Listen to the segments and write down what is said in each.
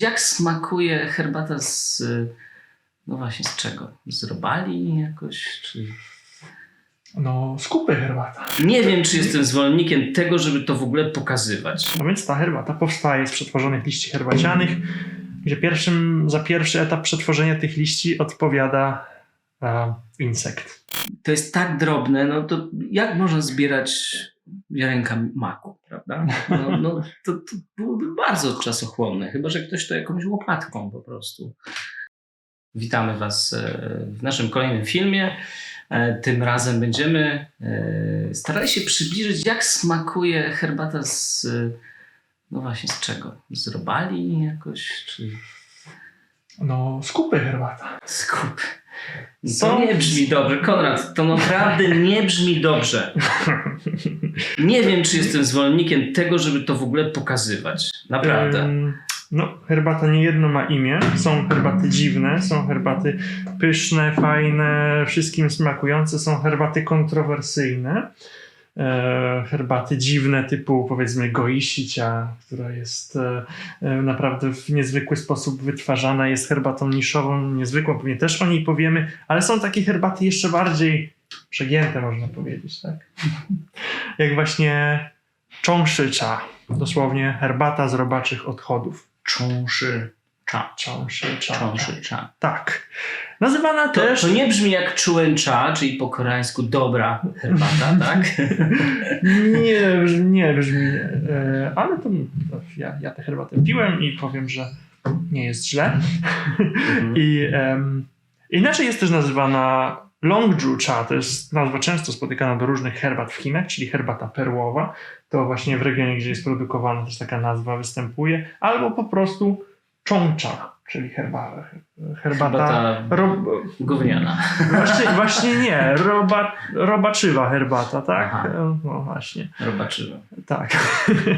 Jak smakuje herbata z, no właśnie z czego? Z robali jakoś? Czy... No, skupy herbata. Nie wiem, czy jestem zwolennikiem tego, żeby to w ogóle pokazywać. No więc ta herbata powstaje z przetworzonych liści herbacianych, gdzie pierwszym, za pierwszy etap przetworzenia tych liści odpowiada e, insekt. To jest tak drobne, no to jak można zbierać ziarenka maku, prawda? No, no to, to byłoby bardzo czasochłonne, chyba że ktoś to jakąś łopatką po prostu. Witamy Was e, w naszym kolejnym filmie. E, Tym razem będziemy e, starali się przybliżyć, jak smakuje herbata z, no właśnie z czego? Z robali jakoś, czy No, skupy herbata. skup? To Są- nie brzmi dobrze, Konrad, to naprawdę nie brzmi dobrze. Nie wiem, czy jestem zwolennikiem tego, żeby to w ogóle pokazywać. Naprawdę. No, herbata nie jedno ma imię. Są herbaty dziwne, są herbaty pyszne, fajne, wszystkim smakujące, są herbaty kontrowersyjne. E, herbaty dziwne typu powiedzmy goisicia, która jest e, e, naprawdę w niezwykły sposób wytwarzana, jest herbatą niszową, niezwykłą, pewnie też o niej powiemy, ale są takie herbaty jeszcze bardziej przegięte można powiedzieć, tak? Jak właśnie cząszycza, dosłownie herbata z robaczych odchodów. Cząszy cza. Cząszycza. Cząszy cza. Tak. Nazywana To, też... to nie brzmi jak czułęcza, czyli po koreańsku dobra herbata, tak? Nie, nie brzmi, e, ale to, ja, ja tę herbatę piłem i powiem, że nie jest źle. Mhm. I em, inaczej jest też nazywana Longju Cha, to jest nazwa często spotykana do różnych herbat w Chinach, czyli herbata perłowa. To właśnie w regionie, gdzie jest produkowana też taka nazwa występuje. Albo po prostu Chongcha, czyli herba, herbata... Herbata Ro, gówniana. właśnie, właśnie nie, roba, robaczywa herbata, tak? Aha. No właśnie, Robaczywa. tak.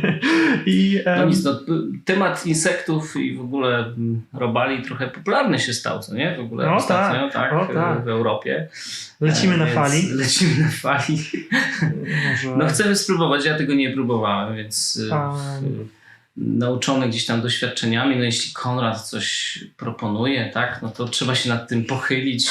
I No em, nic, no, temat insektów i w ogóle robali trochę popularny się stał, co nie? W ogóle No ostatnio, tak, o tak. w Europie. lecimy E, na fali. Lecimy na fali. Może... No chcemy spróbować, ja tego nie próbowałem, więc y, nauczony gdzieś tam doświadczeniami, no jeśli Konrad coś proponuje, tak, no to trzeba się nad tym pochylić.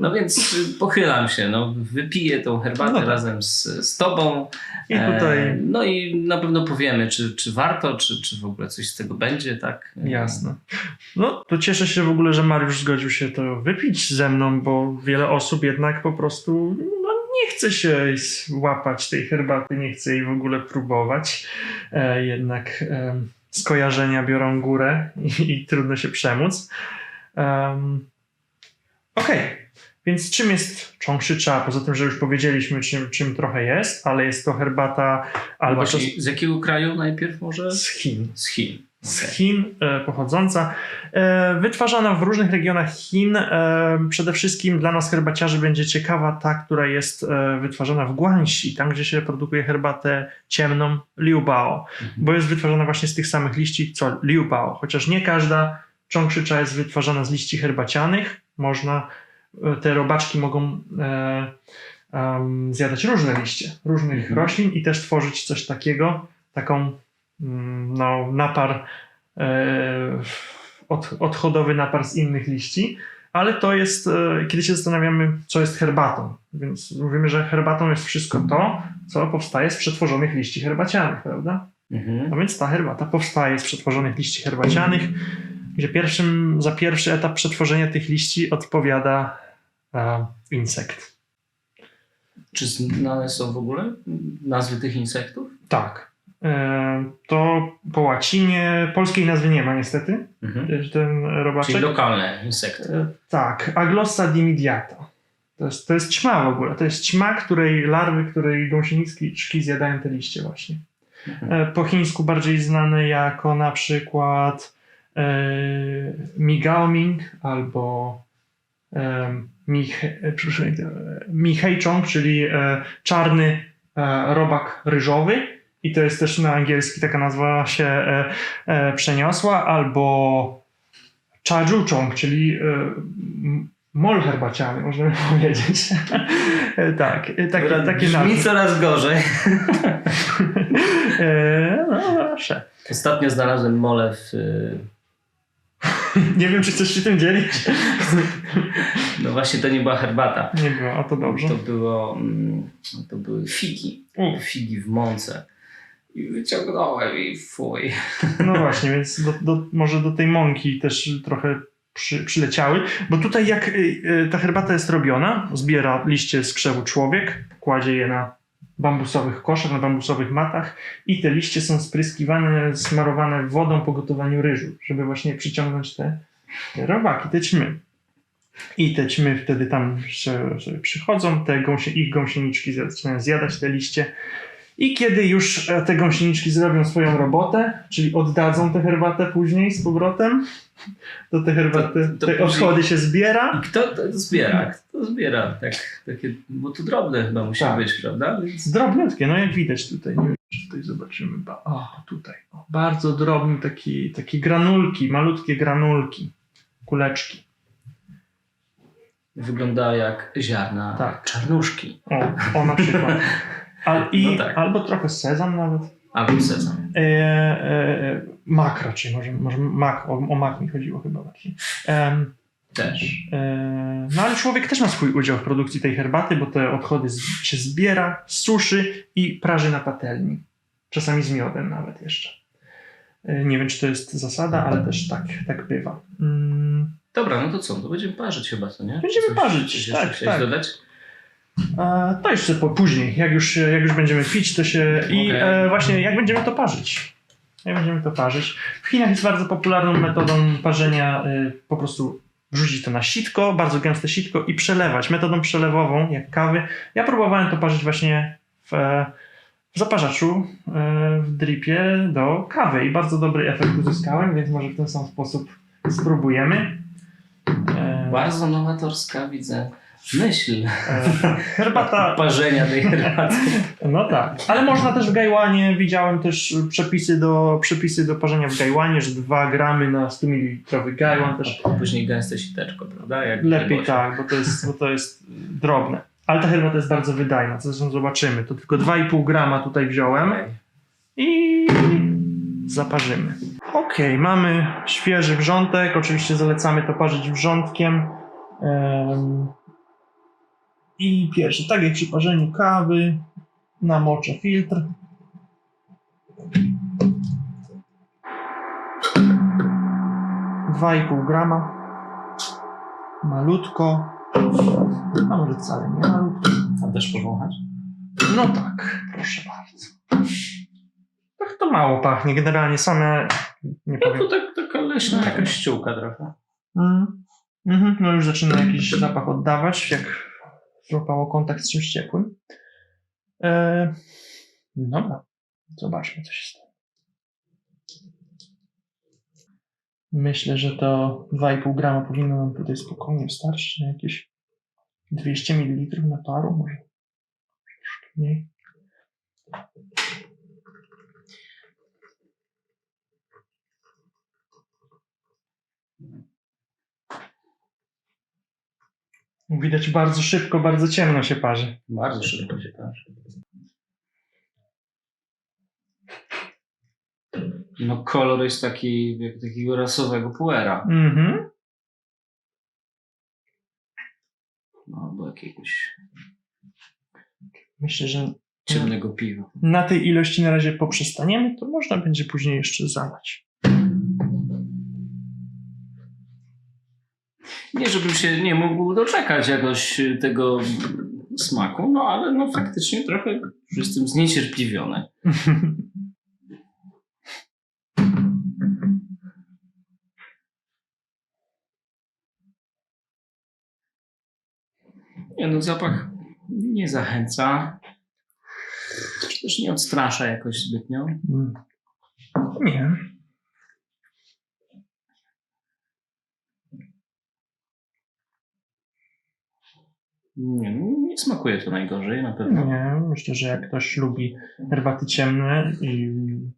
No więc pochylam się, no wypiję tą herbatę No tak. razem z, z tobą. I tutaj E, No i na pewno powiemy, czy, czy warto, czy, czy w ogóle coś z tego będzie, tak? E, Jasne. No, to cieszę się w ogóle, że Mariusz zgodził się to wypić ze mną, bo wiele osób jednak po prostu nie chce się łapać tej herbaty, nie chce jej w ogóle próbować. E, jednak em, skojarzenia biorą górę i, i trudno się przemóc. Um, Okej, więc czym jest cząszycza? Poza tym, że już powiedzieliśmy, czym, czym trochę jest, ale jest to herbata albo Właśnie, to z jakiego kraju najpierw może? z Chin Z Chin. Z. Chin e, pochodząca, e, wytwarzana w różnych regionach Chin. E, przede wszystkim dla nas herbaciarzy będzie ciekawa ta, która jest wytwarzana w Guangxi, tam gdzie się produkuje herbatę ciemną Liu Bao, Mhm. bo jest wytwarzana właśnie z tych samych liści co Liu Bao, chociaż nie każda cząkszycza jest wytwarzana z liści herbacianych. Można, te robaczki mogą e, em, zjadać różne liście, różnych Mhm. roślin i też tworzyć coś takiego, taką no, napar, e, od, odchodowy napar z innych liści, ale to jest, e, kiedy się zastanawiamy, co jest herbatą. Więc mówimy, że herbatą jest wszystko to, co powstaje z przetworzonych liści herbacianych, prawda? Mhm. No więc ta herbata powstaje z przetworzonych liści herbacianych, gdzie pierwszym, za pierwszy etap przetworzenia tych liści odpowiada e, insekt. Czy znane są w ogóle nazwy tych insektów? Tak. E, to po łacinie, polskiej nazwy nie ma niestety, Mhm. ten robaczek. Czyli lokalne insekty. E, Tak, Aglossa dimidiata. To jest, to jest ćma w ogóle. To jest ćma, której larwy, której gąsieniczki zjadają te liście właśnie. Mhm. E, Po chińsku bardziej znane jako na przykład e, migaoming albo e, e, miheichong, czyli e, czarny e, robak ryżowy. I to jest też na angielski taka nazwa się e, e, przeniosła, albo Chajuchong, czyli e, mol herbaciany, można by powiedzieć. E, tak, e, takie, Dobra, takie Brzmi nazwy. coraz gorzej. E, no proszę. Ostatnio znalazłem mole w, Nie wiem, czy chcesz się tym dzielić. No właśnie to nie była herbata. Nie było, a to dobrze. To było, mm, to były figi. U. Figi w mące. I wyciągnąłem i fuj. No właśnie, więc do, do, może do tej mąki też trochę przy, przyleciały, bo tutaj jak y, y, ta herbata jest robiona, zbiera liście z krzewu człowiek, kładzie je na bambusowych koszach, na bambusowych matach i te liście są spryskiwane, smarowane wodą po gotowaniu ryżu, żeby właśnie przyciągnąć te, te robaki, te ćmy. I te ćmy wtedy tam przychodzą, te gąsie, ich gąsieniczki zaczynają zjadać te liście. I kiedy już e, te gąsieniczki zrobią swoją robotę, czyli oddadzą tę herbatę później z powrotem, to te herbaty, To- to te odchody się zbiera. I kto to zbiera? Kto zbiera? Tak, takie, bo to drobne chyba musi Tak. być, prawda? Więc Drobniutkie, no jak widać tutaj, nie wiem, czy tutaj zobaczymy. Ba- O, tutaj. O, bardzo drobny taki, taki granulki, malutkie granulki, kuleczki. wygląda jak ziarna Tak. czarnuszki. O, o na przykład. Al, i, No tak. Albo trochę sezam nawet. Albo sezam. E, e, mak raczej, może, może mak, o, o mak mi chodziło chyba bardziej. Też. e, no ale człowiek też ma swój udział w produkcji tej herbaty, bo te odchody z, się zbiera, suszy i praży na patelni. Czasami z miodem nawet jeszcze. E, nie wiem, czy to jest zasada, ale też tak, tak bywa. Mm, Dobra, no to co? To będziemy parzyć chyba, co nie? Będziemy Coś- parzyć, coś tak, tak. dodać? To jeszcze po, później, jak już, jak już będziemy pić, to się. I Okej. e, właśnie jak będziemy to parzyć. Jak będziemy to parzyć. W Chinach jest bardzo popularną metodą parzenia e, po prostu wrzucić to na sitko, bardzo gęste sitko i przelewać metodą przelewową, jak kawy. Ja próbowałem to parzyć właśnie w, e, w zaparzaczu, e, w dripie do kawy i bardzo dobry efekt uzyskałem, więc może w ten sam sposób spróbujemy. E, Bardzo nowatorska widzę myśl e, herbata parzenia tej herbaty. No tak, ale można też w gajłanie, widziałem też przepisy do, przepisy do parzenia w gajłanie, że 2 gramy na 100 ml gajłan też A później gęste siteczko, prawda? Jak lepiej tak, bo to jest, bo to jest drobne. Ale ta herbata jest bardzo wydajna, co zresztą zobaczymy. To tylko 2,5 grama tutaj wziąłem i zaparzymy. Okej, mamy świeży wrzątek, oczywiście zalecamy to parzyć wrzątkiem. Em, I pierwszy, tak jak przy parzeniu kawy, namoczę filtr. Dwa i pół grama. Malutko. A może wcale nie malutko. A też powąchać? No tak, proszę bardzo. Tak to mało pachnie, generalnie same, nie No powiem. to tak, taka leśna jakaś ściółka trochę. Mm. Mhm, no już zaczyna jakiś zapach oddawać, jak złapało kontakt z czymś ciepłym. E, dobra, zobaczmy co się stanie. Myślę, że to 2,5 grama powinno nam tutaj spokojnie wystarczyć na jakieś 200 ml na paru, może mniej. Widać bardzo szybko, bardzo ciemno się parzy. Bardzo szybko się parzy. No kolor jest taki, jak takiego rasowego puera. Mhm. No, albo jakiegoś Myślę, że ciemnego piwa. na tej ilości na razie poprzestaniemy, to można będzie później jeszcze zalać. Nie, żebym się nie mógł doczekać jakoś y, tego smaku, no ale no faktycznie trochę już jestem zniecierpliwiony. Nie no, zapach nie zachęca. Też nie odstrasza jakoś zbytnio. Nie. Nie, nie smakuje to najgorzej na pewno. Nie, myślę, że jak ktoś lubi herbaty ciemne i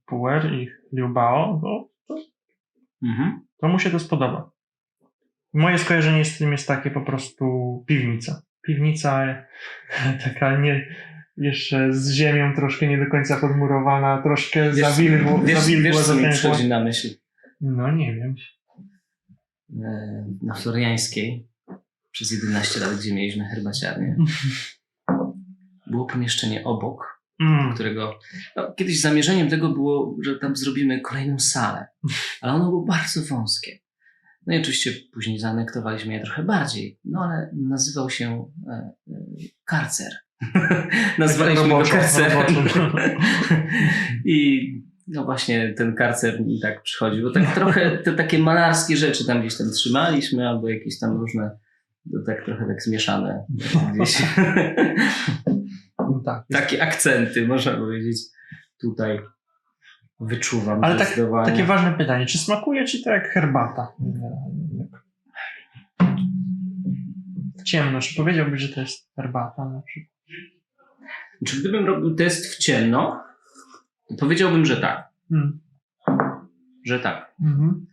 puer i liubao, to, to, Mhm. to mu się to spodoba. Moje skojarzenie z tym jest takie po prostu piwnica. Piwnica taka nie, jeszcze z ziemią troszkę nie do końca podmurowana, troszkę Wiesz- zawilgło, Wiesz, zawilgła, wiesz co mi przychodzi na myśl? No nie wiem. e, na Floriańskiej przez 11 lat, gdzie mieliśmy herbaciarnię. Było pomieszczenie obok, Mm. którego no, kiedyś zamierzeniem tego było, że tam zrobimy kolejną salę, ale ono było bardzo wąskie. No i oczywiście później zaanektowaliśmy je trochę bardziej, no ale nazywał się e, e, karcer. Nazwaliśmy go karcerem. I no właśnie ten karcer mi tak przychodził, bo tak trochę te takie malarskie rzeczy tam gdzieś tam trzymaliśmy, albo jakieś tam różne, no tak trochę tak zmieszane gdzieś. No tak. takie akcenty, można powiedzieć, tutaj wyczuwam Ale tak, takie ważne pytanie, czy smakuje ci to jak herbata? W ciemno, czy powiedziałbyś, że to jest herbata na przykład? Czy gdybym robił test w ciemno, to powiedziałbym, że tak. Mm. Że tak. Mhm.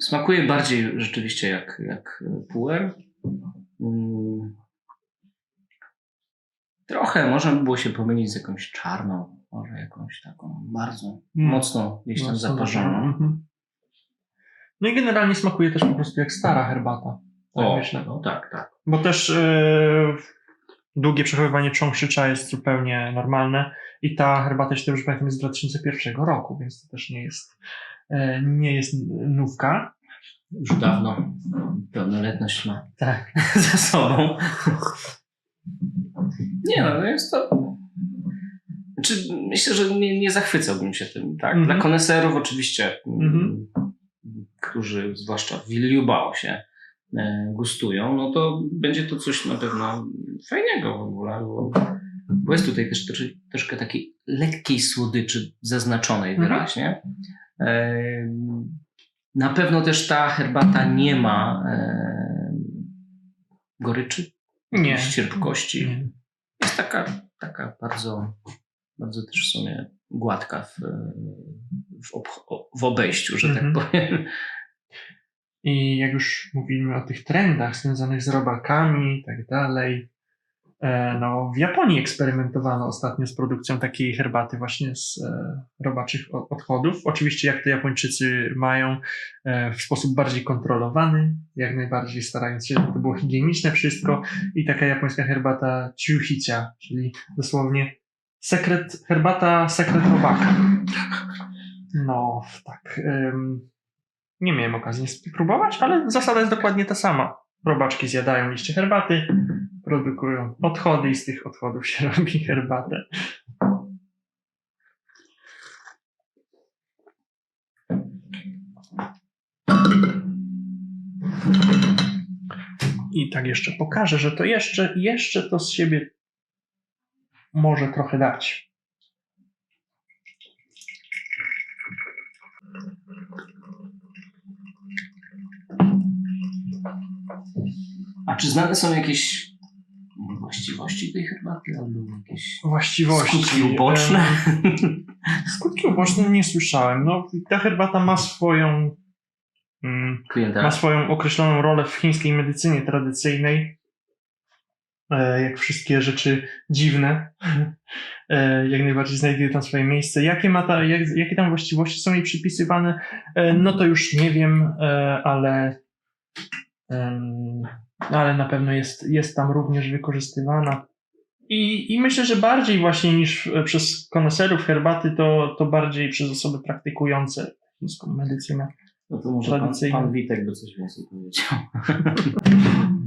Smakuje bardziej rzeczywiście jak, jak puer. Mm. Trochę można by było się pomylić z jakąś czarną, może jakąś taką bardzo Mm. mocno gdzieś tam Mocno zaparzoną. Mhm. No i generalnie smakuje też po prostu jak stara herbata. Tak O, myślę. no tak, tak. Bo też e, długie przechowywanie cząszycza jest zupełnie normalne i ta herbata, jeśli dobrze pamiętam, jest z 2001 roku, więc to też nie jest, e, nie jest nówka. Już dawno pełnoletność ma Tak. za sobą. Nie no, jest to... Znaczy, myślę, że nie, nie zachwycałbym się tym. Tak? Mhm. Dla koneserów oczywiście, mm, Mhm. którzy zwłaszcza w Williubao się e, gustują, no to będzie to coś na pewno fajnego w ogóle, bo, bo jest tutaj też troszkę takiej lekkiej słodyczy zaznaczonej Mhm. wyraźnie. Na pewno też ta herbata nie ma goryczy, Nie. Nie. Jest taka, taka bardzo, bardzo też w sumie gładka w, w, obch- w obejściu, że Mhm. tak powiem. I jak już mówimy o tych trendach związanych z robakami i tak dalej, no w Japonii eksperymentowano ostatnio z produkcją takiej herbaty właśnie z e, robaczych odchodów. Oczywiście jak to Japończycy mają e, w sposób bardziej kontrolowany, jak najbardziej starając się, żeby to było higieniczne wszystko i taka japońska herbata chiuhicia, czyli dosłownie sekret, herbata sekret robaka. No, tak. nie miałem okazji spróbować, ale zasada jest dokładnie ta sama. Robaczki zjadają liście herbaty, produkują odchody i z tych odchodów się robi herbatę. I tak jeszcze pokażę, że to jeszcze, jeszcze to z siebie może trochę dać. A czy znane są jakieś właściwości tej herbaty albo jakieś Właściwości. skutki uboczne? Skutki uboczne nie słyszałem. No, ta herbata ma swoją, mm, ma swoją określoną rolę w chińskiej medycynie tradycyjnej. E, Jak wszystkie rzeczy dziwne, e, jak najbardziej znajduje tam swoje miejsce. Jakie, ma ta, jak, jakie tam właściwości są jej przypisywane, e, no to już nie wiem, ale, em, ale na pewno jest, jest tam również wykorzystywana. I, I myślę, że bardziej właśnie niż e, przez koneserów herbaty, to, to bardziej przez osoby praktykujące chińską medycynę. No to może pan, pan Witek by coś więcej powiedział.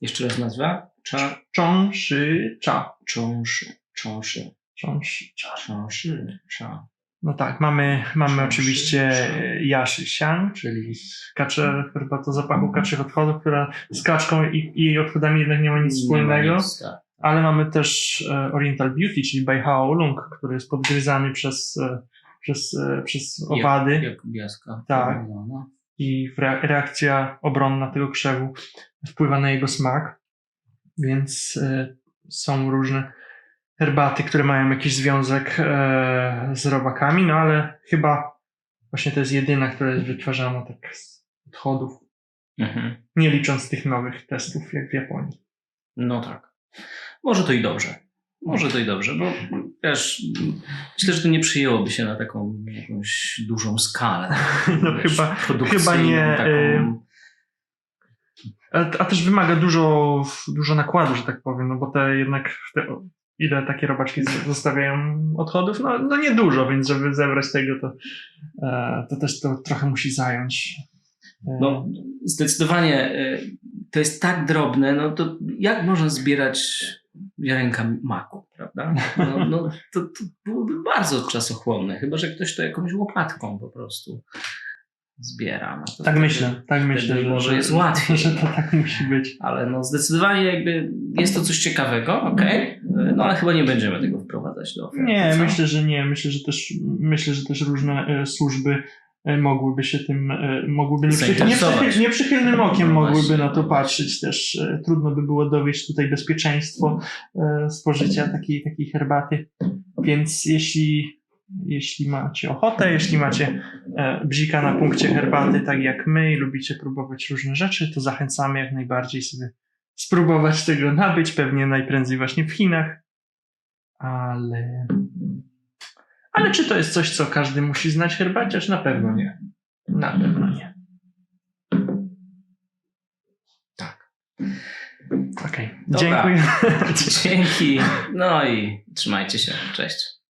Jeszcze raz nazwa? Cza, Cząszy cza. cząszy, cząszy, Cząszy cza. cząszy, cza. No tak, mamy, mamy oczywiście. Yashi Xiang, czyli kacze, herbata zapachu kaczych odchodów, która z kaczką i, i jej odchodami jednak nie ma nic wspólnego. nic, tak. Ale mamy też e, Oriental Beauty, czyli Bai Hao Lung, który jest podgryzany przez, e, przez, e, przez owady. Jak, jak. Tak. No, i re- reakcja obronna tego krzewu wpływa na jego smak. Więc są różne herbaty, które mają jakiś związek e, z robakami, no ale chyba właśnie to jest jedyna, która jest wytwarzana tak z odchodów, Mhm. nie licząc tych nowych testów jak w Japonii. no tak. Może to i dobrze. Może to i dobrze, bo wiesz, myślę, że to nie przyjęłoby się na taką jakąś dużą skalę. No Wiesz, chyba, chyba nie, Taką, y, a, a też wymaga dużo, dużo nakładu, że tak powiem, no bo te jednak, te, ile takie robaczki zostawiają odchodów? No, no nie dużo, więc żeby zebrać tego, to, e, to też to trochę musi zająć. E, No, zdecydowanie y, to jest tak drobne, no to jak można zbierać ziarenka maku, prawda? No, no to, to byłoby bardzo czasochłonne, chyba że ktoś to jakąś łopatką po prostu zbiera. No tak myślę, tak myślę, że, może że, jest łatwiej. że to tak musi być. Ale no zdecydowanie jakby jest to coś ciekawego, okej, Y, no ale chyba nie będziemy tego wprowadzać do oferty. Nie, co? myślę, że nie. Myślę, że też, myślę, że też różne e, służby e, mogłyby się tym, e, mogłyby nieprzychy- nieprzychy- nieprzychylnym okiem No mogłyby właśnie, na to patrzeć też. E, Trudno by było dowieść tutaj bezpieczeństwo spożycia takiej, takiej herbaty. Więc jeśli, jeśli macie ochotę, jeśli macie bzika na punkcie herbaty, tak jak my i lubicie próbować różne rzeczy, to zachęcamy jak najbardziej sobie spróbować tego nabyć, pewnie najprędzej właśnie w Chinach. Ale ale czy to jest coś, co każdy musi znać herbaciarz? Na pewno nie. Na pewno nie. Tak. Okej. Dobra. Dziękuję. Dzięki. No i trzymajcie się. Cześć.